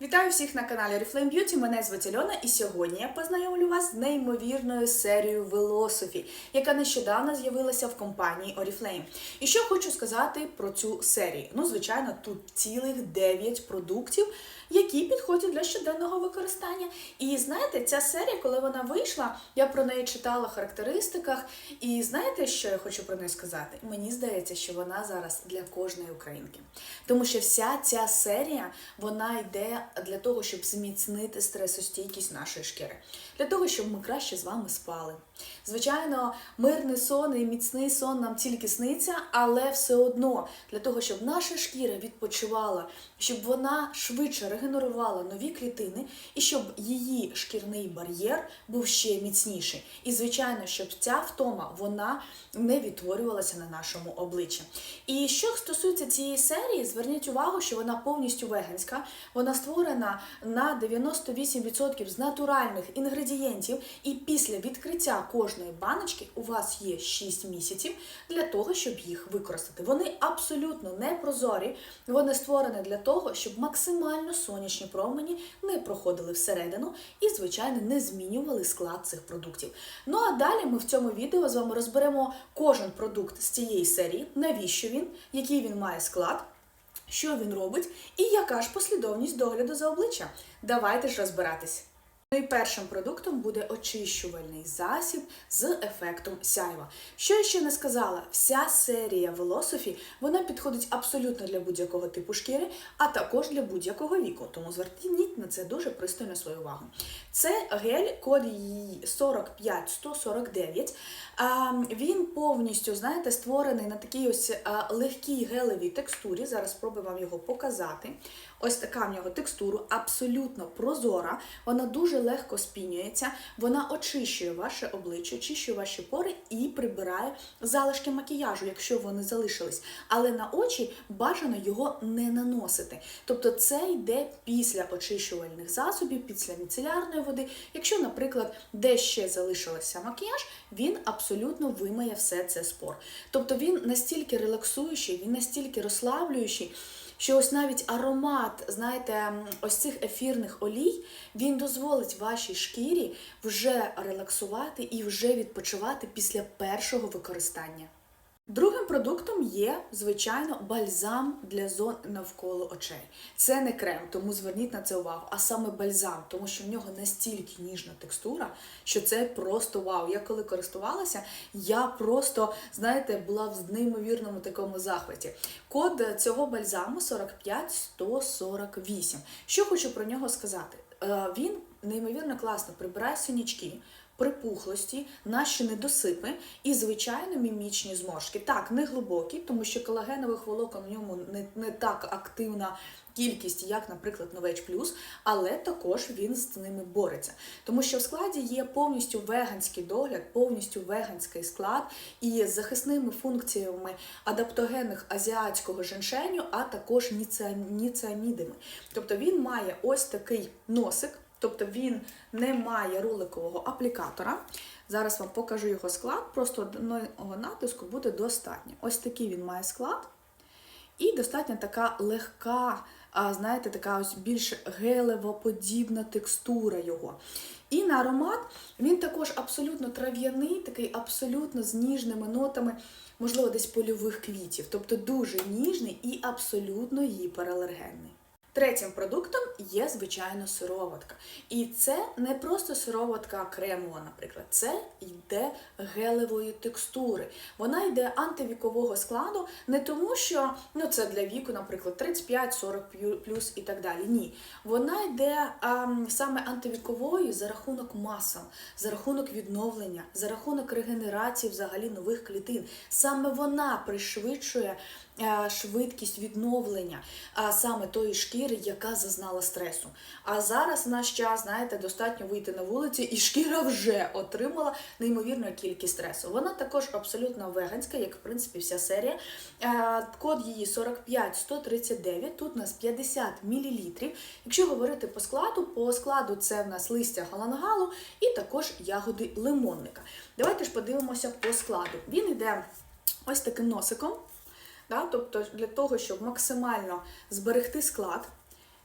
Вітаю всіх на каналі Reflame Beauty, Мене звуть Альона, і сьогодні я познайомлю вас з неймовірною серією Velosophy, яка нещодавно з'явилася в компанії Oriflame. І що хочу сказати про цю серію? Ну, звичайно, тут цілих 9 продуктів, які підходять для щоденного використання. І знаєте, ця серія, коли вона вийшла, я про неї читала в характеристиках. І знаєте, що я хочу про неї сказати? Мені здається, що вона зараз для кожної українки. Тому що вся ця серія вона йде для того, щоб зміцнити стресостійкість нашої шкіри, для того, щоб ми краще з вами спали. Звичайно, мирний сон і міцний сон нам тільки сниться, але все одно для того, щоб наша шкіра відпочивала, щоб вона швидше регенерувала нові клітини і щоб її шкірний бар'єр був ще міцніший. І звичайно, щоб ця втома вона не відтворювалася на нашому обличчі. І що стосується цієї серії, зверніть увагу, що вона повністю веганська, вона створена на 98% з натуральних інгредієнтів, і після відкриття кожної баночки у вас є 6 місяців для того, щоб їх використати. Вони абсолютно не прозорі, вони створені для того, щоб максимально сонячні промені не проходили всередину і, звичайно, не змінювали склад цих продуктів. Ну а далі ми в цьому відео з вами розберемо кожен продукт з цієї серії, навіщо він, який він має склад. Що він робить і яка ж послідовність догляду за обличчя? Давайте ж розбиратись. Ну і першим продуктом буде очищувальний засіб з ефектом сяйва. Що я ще не сказала, вся серія Velosophy, вона підходить абсолютно для будь-якого типу шкіри, а також для будь-якого віку. Тому зверніть на це дуже пристально свою увагу. Це гель, код її 45149. Він повністю, знаєте, створений на такій ось легкій гелевій текстурі. Зараз спробую вам його показати. Ось така в нього текстура, абсолютно прозора, вона дуже легко спінюється, вона очищує ваше обличчя, очищує ваші пори і прибирає залишки макіяжу, якщо вони залишились. Але на очі бажано його не наносити. Тобто це йде після очищувальних засобів, після міцелярної води. Якщо, наприклад, де ще залишилося макіяж, він абсолютно вимає все це спор. Тобто він настільки релаксуючий, він настільки розслаблюючий що ось навіть аромат, знаєте, ось цих ефірних олій, він дозволить вашій шкірі вже релаксувати і вже відпочивати після першого використання. Другим продуктом є, звичайно, бальзам для зон навколо очей. Це не крем, тому зверніть на це увагу, а саме бальзам, тому що в нього настільки ніжна текстура, що це просто вау. Я коли користувалася, я просто, знаєте, була в неймовірному такому захваті. Код цього бальзаму 45148. Що хочу про нього сказати? Е, Він неймовірно класно прибирає синячки, припухлості, наші недосипи і, звичайно, мімічні зморшки. Так, не глибокі, тому що колагенових волокон в ньому не, не так активна кількість, як, наприклад, Новеч Плюс, але також він з ними бореться. Тому що в складі є повністю веганський догляд, повністю веганський склад і захисними функціями адаптогенних азіатського женшеню, а також ніцеамідами. Тобто він має ось такий носик. Тобто він не має роликового аплікатора. Зараз вам покажу його склад, просто одного натиску буде достатньо. Ось такий він має склад. І достатньо така легка, знаєте, така ось більш гелево-подібна текстура його. І на аромат він також абсолютно трав'яний, такий абсолютно з ніжними нотами, можливо, десь польових квітів. Тобто дуже ніжний і абсолютно гіпералергенний. Третім продуктом є, звичайно, сироватка. І це не просто сироватка кремова, наприклад, це йде гелевої текстури. Вона йде антивікового складу, не тому, що ну, це для віку, наприклад, 35-40 плюс і так далі. Ні. Вона йде а, саме антивіковою за рахунок масел, за рахунок відновлення, за рахунок регенерації взагалі нових клітин. Саме вона пришвидшує швидкість відновлення саме тої шкіри, яка зазнала стресу. А зараз в наш час, знаєте, достатньо вийти на вулиці, і шкіра вже отримала неймовірну кількість стресу. Вона також абсолютно веганська, як в принципі вся серія. Код її 45139, тут у нас 50 мл. Якщо говорити по складу, по складу це в нас листя галангалу і також ягоди лимонника. Давайте ж подивимося по складу. Він йде ось таким носиком. Да? Тобто для того, щоб максимально зберегти склад,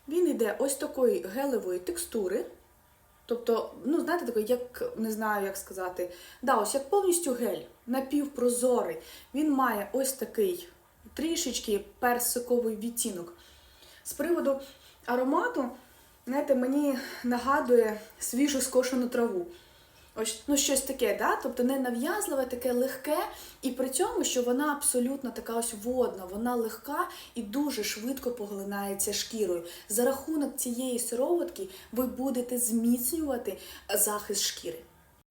Він йде ось такої гелевої текстури. Тобто, ну, знаєте, такий, як не знаю, як сказати. Да, ось як повністю гель, напівпрозорий. Він має ось такий трішечки персиковий відтінок. З приводу аромату, знаєте, мені нагадує свіжу скошену траву. Ось ну, щось таке, да? тобто не нав'язливе, таке легке, і при цьому, що вона абсолютно така ось водна, вона легка і дуже швидко поглинається шкірою. За рахунок цієї сироватки ви будете зміцнювати захист шкіри.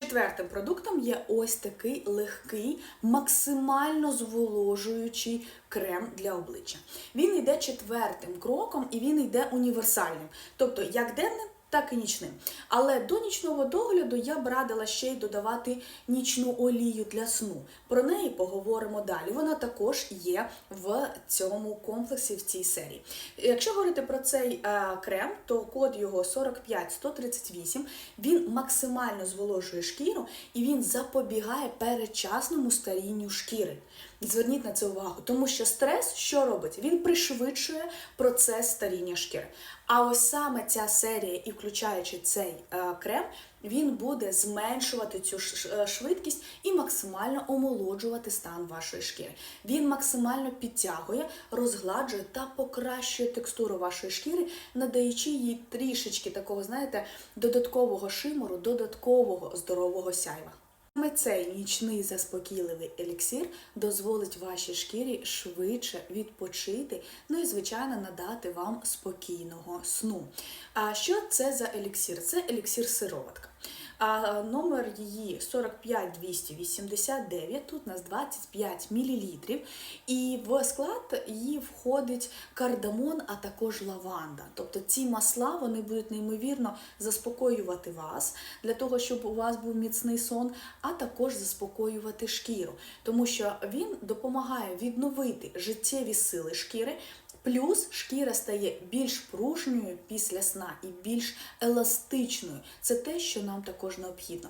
Четвертим продуктом є ось такий легкий, максимально зволожуючий крем для обличчя. Він йде четвертим кроком і він йде універсальним, тобто як денним, так і нічним. Але до нічного догляду я б радила ще й додавати нічну олію для сну. Про неї поговоримо далі. Вона також є в цьому комплексі в цій серії. Якщо говорити про цей е, крем, то код його 45138, він максимально зволожує шкіру і він запобігає передчасному старінню шкіри. Зверніть на це увагу, тому що стрес що робить? Він пришвидшує процес старіння шкіри. А ось саме ця серія, і включаючи цей е, крем, він буде зменшувати цю е, швидкість і максимально омолоджувати стан вашої шкіри. Він максимально підтягує, розгладжує та покращує текстуру вашої шкіри, надаючи їй трішечки такого, знаєте, додаткового шимору, додаткового здорового сяйва. Саме цей нічний заспокійливий еліксір дозволить вашій шкірі швидше відпочити, ну і звичайно надати вам спокійного сну. А що це за еліксір? Це еліксир сироватка. А номер її 45289, тут у нас 25 мл. І в склад її входить кардамон, а також лаванда. Тобто ці масла вони будуть неймовірно заспокоювати вас для того, щоб у вас був міцний сон, а також заспокоювати шкіру, тому що він допомагає відновити життєві сили шкіри. Плюс шкіра стає більш пружньою після сна і більш еластичною. Це те, що нам також необхідно.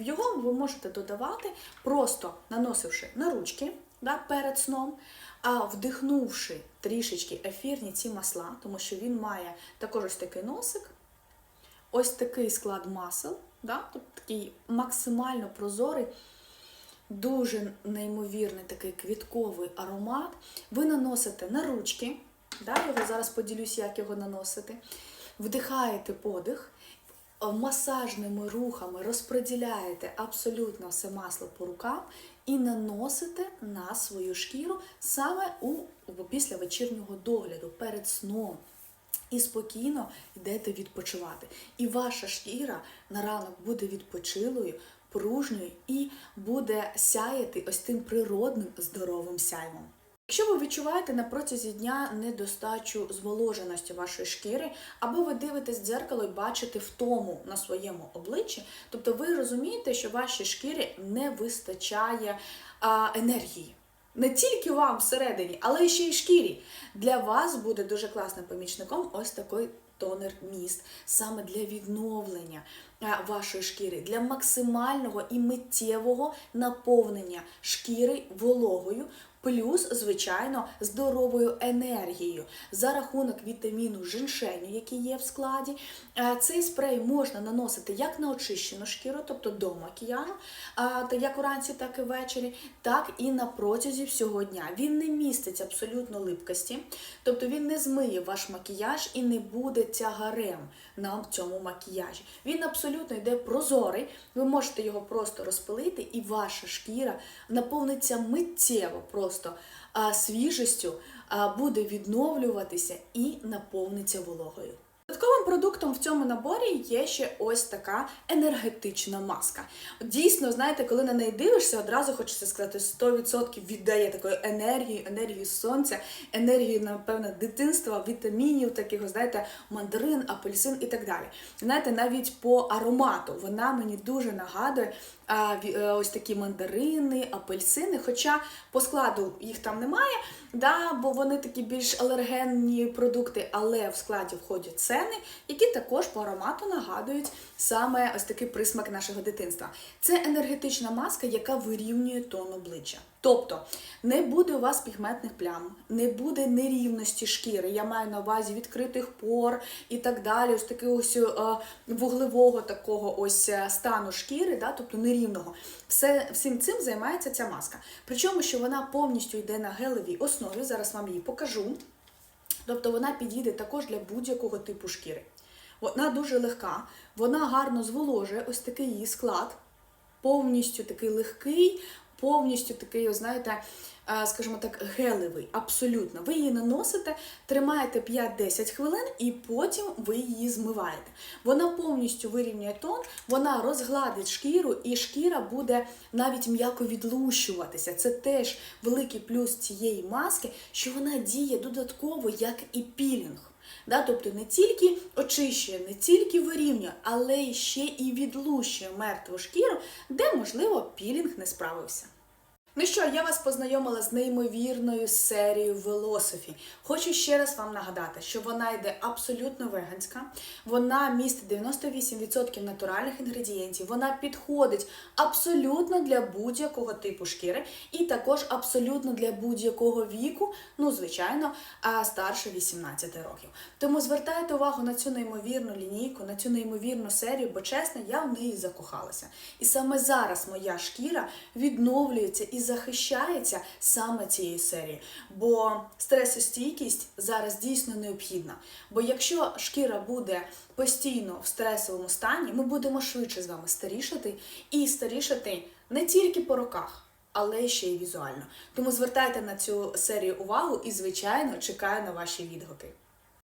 Його ви можете додавати, просто наносивши на ручки да, перед сном, а вдихнувши трішечки ефірні ці масла, тому що він має також ось такий носик, ось такий склад масел, да, тобто такий максимально прозорий. Дуже неймовірний такий квітковий аромат. Ви наносите на ручки, да, я зараз поділюсь, як його наносити. Вдихаєте подих, е, масажними рухами розподіляєте абсолютно все масло по рукам і наносите на свою шкіру саме у після вечірнього догляду, перед сном. І спокійно йдете відпочивати. І ваша шкіра на ранок буде відпочилою, пружньою і буде сяяти ось тим природним здоровим сяйвом. Якщо ви відчуваєте на протязі дня недостачу зволоженості вашої шкіри, або ви дивитесь в дзеркало і бачите втому на своєму обличчі, тобто ви розумієте, що вашій шкірі не вистачає а, енергії. Не тільки вам всередині, але ще й шкірі. Для вас буде дуже класним помічником ось такий тонер міст саме для відновлення вашої шкіри, для максимального і миттєвого наповнення шкіри вологою. Плюс, звичайно, здоровою енергією за рахунок вітаміну женьшеню, який є в складі. Е, Цей спрей можна наносити як на очищену шкіру, тобто до макіяжу, як уранці, так і ввечері, так і на протязі всього дня. Він не містить абсолютно липкості, тобто він не змиє ваш макіяж і не буде тягарем на цьому макіяжі. Він абсолютно йде прозорий, ви можете його просто розпилити, і ваша шкіра наповниться миттєво просто а, свіжістю, буде відновлюватися і наповниться вологою. Продуктом в цьому наборі є ще ось така енергетична маска. Дійсно, знаєте, коли на неї дивишся, одразу хочеться сказати, 100% віддає такою енергією, енергію сонця, енергію, напевно, дитинства, вітамінів, таких, знаєте, мандарин, апельсин і так далі. Знаєте, навіть по аромату вона мені дуже нагадує а, е, ось такі мандарини, апельсини, хоча по складу їх там немає, да, бо вони такі більш алергенні продукти, але в складі входять цени, які також по аромату нагадують саме ось такий присмак нашого дитинства. Це енергетична маска, яка вирівнює тон обличчя. Тобто не буде у вас пігментних плям, не буде нерівності шкіри. Я маю на увазі відкритих пор і так далі, ось такого ось е, вуглевого такого ось е, стану шкіри, да, тобто нерівного. Все, всім цим займається ця маска. Причому, що вона повністю йде на гелевій основі. Зараз вам її покажу. Тобто вона підійде також для будь-якого типу шкіри. Вона дуже легка, вона гарно зволожує ось такий її склад, повністю такий легкий, повністю такий, знаєте, скажімо так, гелевий, абсолютно. Ви її наносите, тримаєте 5-10 хвилин і потім ви її змиваєте. Вона повністю вирівнює тон, вона розгладить шкіру, і шкіра буде навіть м'яко відлущуватися. Це теж великий плюс цієї маски, що вона діє додатково як і пілінг. Да, тобто не тільки очищує, не тільки вирівнює, але ще і відлущує мертву шкіру, де, можливо, пілінг не справився. Ну що, я вас познайомила з неймовірною серією Velosophy. Хочу ще раз вам нагадати, що вона йде абсолютно веганська, вона містить 98% натуральних інгредієнтів, вона підходить абсолютно для будь-якого типу шкіри і також абсолютно для будь-якого віку, ну, звичайно, старше 18 років. Тому звертайте увагу на цю неймовірну лінійку, на цю неймовірну серію, бо чесно, я в неї закохалася. І саме зараз моя шкіра відновлюється і захищається саме цією серією. Бо стресостійкість зараз дійсно необхідна. Бо якщо шкіра буде постійно в стресовому стані, ми будемо швидше з вами старішати і старішати не тільки по роках. Але ще й візуально. Тому звертайте на цю серію увагу і, звичайно, чекаю на ваші відгуки.